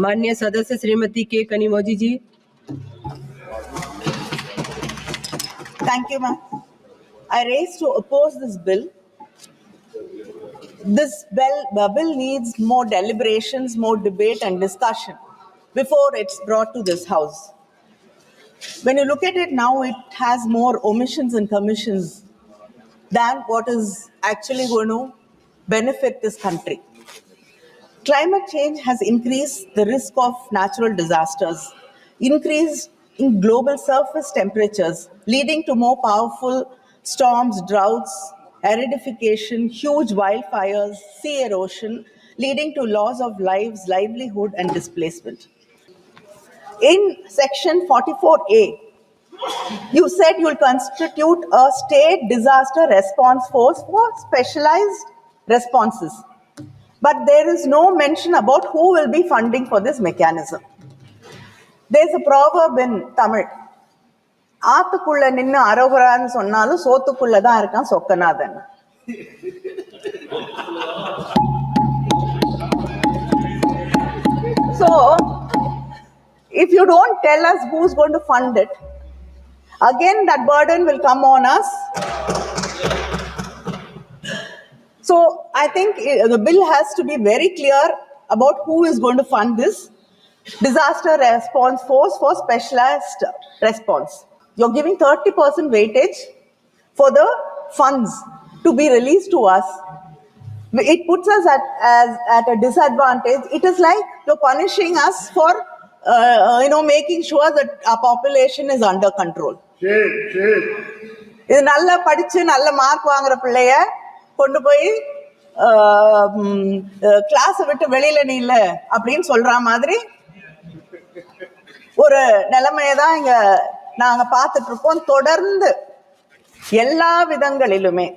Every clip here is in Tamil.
माननीय सदस्य श्रीमती के कनिमोजी जी Thank you, ma'am. I raise to oppose this bill. This bill, the bill needs more deliberations, more debate and discussion before it's brought to this house. When you look at it now, it has more omissions and commissions than what is actually going to benefit this country. Climate change has increased the risk of natural disasters, increased in global surface temperatures, leading to more powerful storms, droughts, aridification, huge wildfires, sea erosion, leading to loss of lives, livelihood, and displacement. In section 44A, you said you'll constitute a state disaster response force for specialized responses. But there is no mention about who will be funding for this mechanism. There's a proverb in Tamil. ஆத்துக்குள்ள நின்னு அரோகரான்னு சொன்னாலும் சோத்துக்குள்ள தான் இருக்கான் Chokkanathan So, if you don't tell us who's going to fund it, again that burden will come on us. So I think eh, the bill has to be very clear about who is going to fund this disaster response force for specialized response. You're giving 30% weightage for the funds to be released to us. It puts us at, as, at a disadvantage. It is like you're punishing us for, uh, uh, you know, making sure that our population is under control. சரி சரி இது நல்லா படிச்சு நல்ல மார்க் வாங்குற பிள்ளைய கொண்டு போய் கிளாஸ் விட்டு வெளியில நீ இல்ல அப்படின்னு சொல்ற மாதிரி ஒரு நிலைமையை தான் இங்க நாங்க பார்த்துட்டு இருக்கோம். தொடர்ந்து எல்லா விதங்களிலுமே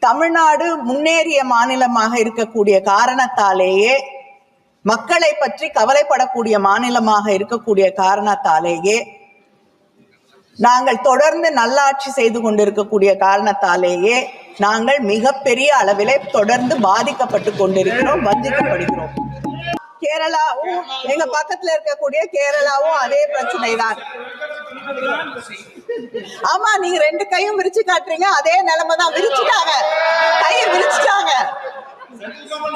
தமிழ்நாடு முன்னேறிய மாநிலமாக இருக்கக்கூடிய காரணத்தாலேயே மக்களை பற்றி கவலைப்படக்கூடிய மாநிலமாக இருக்கக்கூடிய காரணத்தாலேயே நாங்கள் தொடர்ந்து நல்லாட்சி செய்து கொண்டிருக்கக்கூடிய காரணத்தாலேயே நாங்கள் மிகப்பெரிய அளவிலே தொடர்ந்து பாதிக்கப்பட்டு கொண்டிருக்கிறோம் வஞ்சிக்கப்படுகிறோம். கேரளாவும் எங்க பக்கத்துல இருக்கக்கூடிய கேரளாவும் அதே பிரச்சனை தான் ஆமா நீங்க ரெண்டு கையும் விரிச்சு காட்டுறீங்க அதே நிலைமை தான் விரிச்சுட்டாங்க. கையை விரிச்சுட்டாங்க.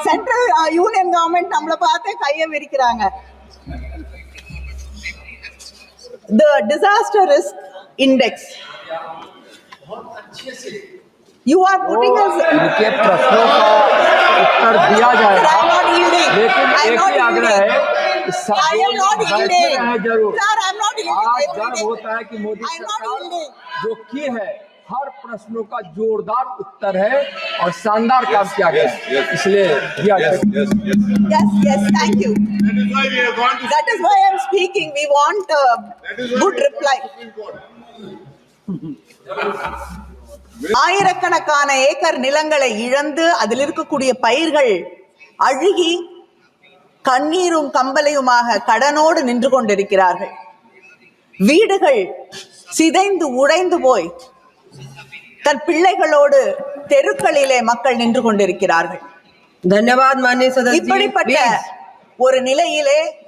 சென்ட்ரல் யூனியன் கவர்மெண்ட் நம்மள பார்த்து கையை விரிக்கிறாங்க. The disaster risk index. You are putting उनके प्रश्नों का उत्तर दिया जाएगा। लेकिन एक ही आग्रह है ज़रूर। आज गर्व होता है कि मोदी सरकार जो की है हर प्रश्नों का जोरदार उत्तर है और शानदार काम किया गया इसलिए दिया yes yes thank you that is why I am speaking we want good reply ஆயிரக்கணக்கான ஏக்கர் நிலங்களை இழந்து அதில் இருக்கக்கூடிய பயிர்கள் அழுகி கண்ணீரும் கம்பலையுமாக கடனோடு நின்று கொண்டிருக்கிறார்கள். வீடுகள் சிதைந்து உடைந்து போய் தன் பிள்ளைகளோடு தெருக்களிலே மக்கள் நின்று கொண்டிருக்கிறார்கள். தன்யவாத் இப்படிப்பட்ட ஒரு நிலையிலே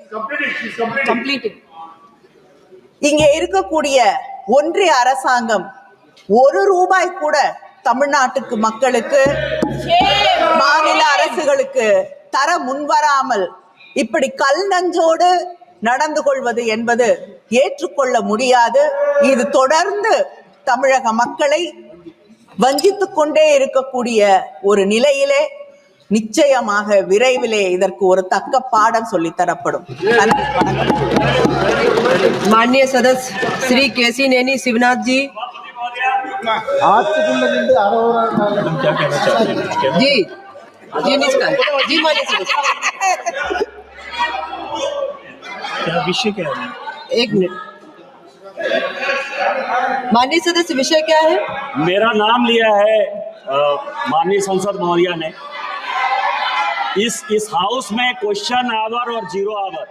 இங்கே இருக்கக்கூடிய ஒன்றிய அரசாங்கம் ஒரு ரூபாய் கூட தமிழ்நாட்டுக்கு மக்களுக்கு மாநில அரசுகளுக்கு தர முன்வராமல் இப்படி கல் நஞ்சோடு நடந்து கொள்வது என்பது ஏற்றுக்கொள்ள முடியாது இது தொடர்ந்து தமிழக மக்களை வஞ்சித்துக் கொண்டே இருக்கக்கூடிய ஒரு நிலையிலே நிச்சயமாக விரைவிலே இதற்கு ஒரு தக்க பாடம் சொல்லித் தரப்படும் நன்றி வணக்கம் माननीय सदस्य श्री केसी नैनी शिवनाथ जी माननीय सदस्य विषय क्या है? मेरा नाम लिया है माननीय संसद महोदया ने। इस इस हाउस में क्वेश्चन आवर और ज़ीरो आवर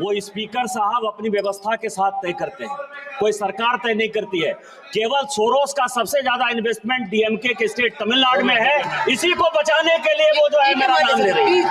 वो स्पीकर साहब अपनी व्यवस्था के साथ तय करते हैं। कोई सरकार तय नहीं करती है। केवल सोरोस का सबसे ज़्यादा इन्वेस्टमेंट डीएमके के स्टेट तमिलनाडु में है। इसी को बचाने के लिए वो जो है मेरा नाम ले रही है।